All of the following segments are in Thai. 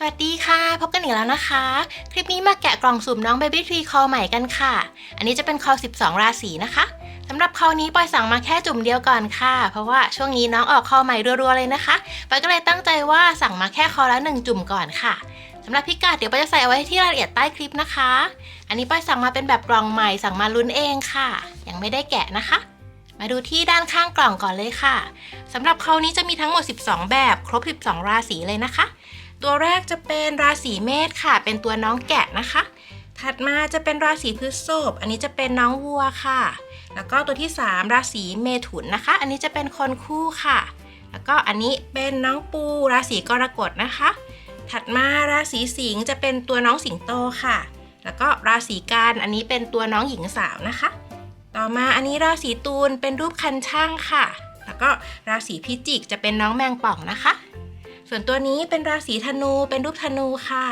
สวัสดีค่ะ พบกันอีกแล้วนะคะ คลิปนี้มาแกะกล่องสุ่มน้อง Baby Tree Call ใหม่กันค่ะ อันนี้จะเป็น Call 12 ราศีนะคะสำหรับ Call นี้ปอยสั่งมาแค่จุ่มเดียวก่อนค่ะ เพราะว่าช่วงนี้น้องออก Call ใหม่รัวๆเลยนะคะปอยก็เลยตั้งใจว่าสั่งมาแค่ Call ละ1จุ่มก่อนค่ะสำหรับพิกัดเดี๋ยวปอยจะใส่เอาไว้ที่รายละเอียดใต้คลิปนะคะ อันนี้ปอยสั่งมาเป็นแบบกล่องใหม่สั่งมาลุ้นเองค่ะ ยังไม่ได้แกะนะคะมาดูที่ด้านข้างกล่องก่อนเลยค่ะสำหรับเขานี้จะมีทั้งหมด 12 แบบ ครบ 12 ราศีเลยนะคะ ตัวแรกจะเป็นราศีเมษค่ะ เป็นตัวน้องแกะนะคะ ถัดมาจะเป็นราศีพฤษภอันนี้จะเป็นน้องวัวค่ะ แล้วก็ตัวที่ 3 ราศีเมถุนนะคะ อันนี้จะเป็นคนคู่ค่ะ แล้วก็อันนี้เป็นน้องปูราศีกรกฎนะคะ ถัดมาราศีสิงห์จะเป็นตัวน้องสิงโตค่ะ แล้วก็ราศีกันอันนี้เป็นตัวน้องหญิงสาวนะคะ ต่อมาอันนี้ราศีตูนเป็นรูปคันช่างค่ะ แล้วก็ราศีพิจิกจะเป็นน้องแมงป่องนะคะ ส่วนตัวนี้เป็นราศีธนู เป็นรูปธนูค่ะ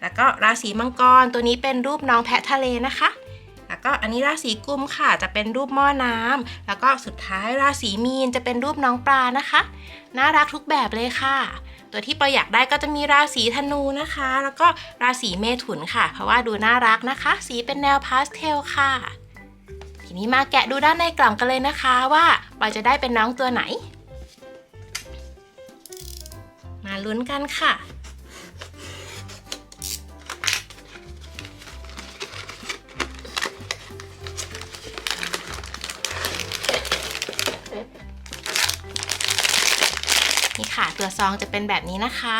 แล้วก็ราศีมังกร ตัวนี้เป็นรูปน้องแพะทะเลนะคะ แล้วก็อันนี้ราศีกุมค่ะ จะเป็นรูปหม้อน้ำแล้วก็สุดท้ายราศีมีนจะเป็นรูปน้องปลานะคะ น่ารักทุกแบบเลยค่ะ ตัวที่ประอยากได้ก็จะมีราศีธนูนะคะ แล้วก็ราศีเมถุนค่ะ เพราะว่าดูน่ารักนะคะ สีเป็นแนวพาสเทลค่ะ ทีนี้มาแกะดูด้านในกล่องกันเลยนะคะ ว่าปอยจะได้เป็นน้องตัวไหน ลุ้นกันค่ะ นี่ค่ะ ตัวซองจะเป็นแบบนี้นะคะ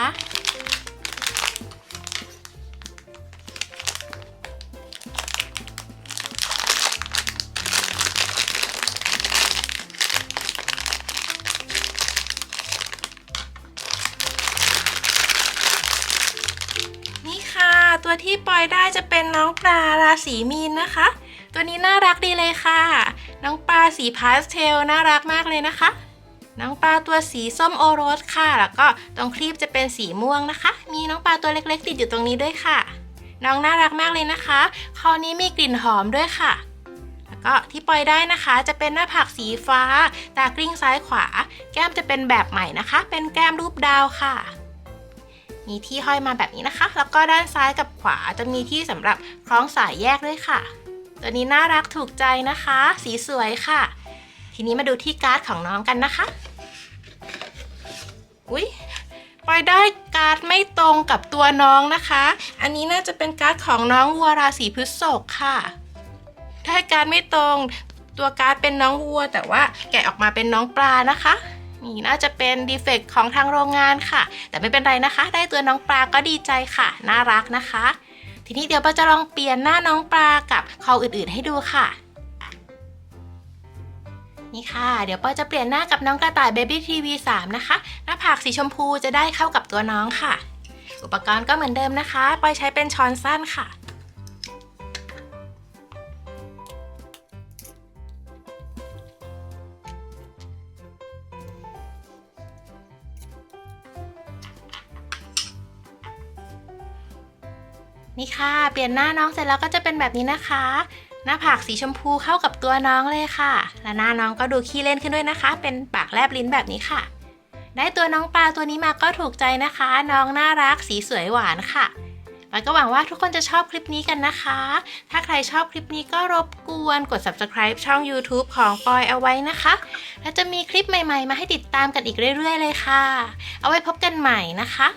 ตัวที่ปล่อยได้จะเป็นน้องปลาราศีมีนนะคะ ตัวนี้น่ารักดีเลยค่ะ น้องปลาสีพาสเทลน่ารักมากเลยนะคะ น้องปลาตัวสีส้มโอโรสค่ะ แล้วก็ตรงครีบจะเป็นสีม่วงนะคะ มีน้องปลาตัวเล็กๆ ติดอยู่ตรงนี้ด้วยค่ะ น้องน่ารักมากเลยนะคะคอนี้มีกลิ่นหอมด้วยค่ะแล้วก็ที่ปล่อยได้นะคะจะเป็นหน้าผากสีฟ้า ตากลิ้งซ้ายขวา แก้มจะเป็นแบบใหม่นะคะ เป็นแก้มรูปดาวค่ะ มีที่ห้อยมาแบบนี้นะคะ แล้วก็ด้านซ้ายกับขวาจะมีที่สำหรับคล้องสายแยกด้วยค่ะ ตัวนี้น่ารักถูกใจนะคะ สีสวยค่ะ ทีนี้มาดูที่การ์ดของน้องกันนะคะ อุ๊ยปอยได้การ์ดไม่ตรงกับตัวน้องนะคะ อันนี้น่าจะเป็นการ์ดของน้องวัวราศีพฤษภค่ะ ได้การ์ดไม่ตรง ตัวการ์ดเป็นน้องวัว แต่ว่าแกะออกมาเป็นน้องปลานะคะ นี่น่าจะเป็นดีเฟกต์ของทางโรงงานค่ะ แต่ไม่เป็นไรนะคะ ได้ตัวน้องปลาก็ดีใจค่ะ น่ารักนะคะ ทีนี้เดี๋ยวปาจะลองเปลี่ยนหน้าน้องปลากับคออื่นๆให้ดูค่ะนี่ค่ะ เดี๋ยวปอยจะเปลี่ยนหน้ากับน้องกระต่าย Baby TV 3 นะคะ หน้าผากสีชมพูจะได้เข้ากับตัวน้องค่ะ อุปกรณ์ก็เหมือนเดิมนะคะ ปอยใช้เป็นช้อนสั้นค่ะ นี่ค่ะ เปลี่ยนหน้าน้องเสร็จแล้วก็จะเป็นแบบนี้นะคะ หน้าผากสีชมพูเข้ากับตัวน้องเลยค่ะ และหน้าน้องก็ดูขี้เล่นขึ้นด้วยนะคะ เป็นปากแลบลิ้นแบบนี้ค่ะ ได้ตัวน้องปลาตัวนี้มาก็ถูกใจนะคะ น้องน่ารักสีสวยหวานค่ะปอยก็หวังว่าทุกคนจะชอบคลิปนี้กันนะคะ ถ้าใครชอบคลิปนี้ก็รบกวนกด subscribe ช่อง YouTube ของปอยเอาไว้นะคะ และจะมีคลิปใหม่ๆ มาให้ติดตามกันอีกเรื่อยๆ เลยค่ะ เอาไว้พบกันใหม่นะคะ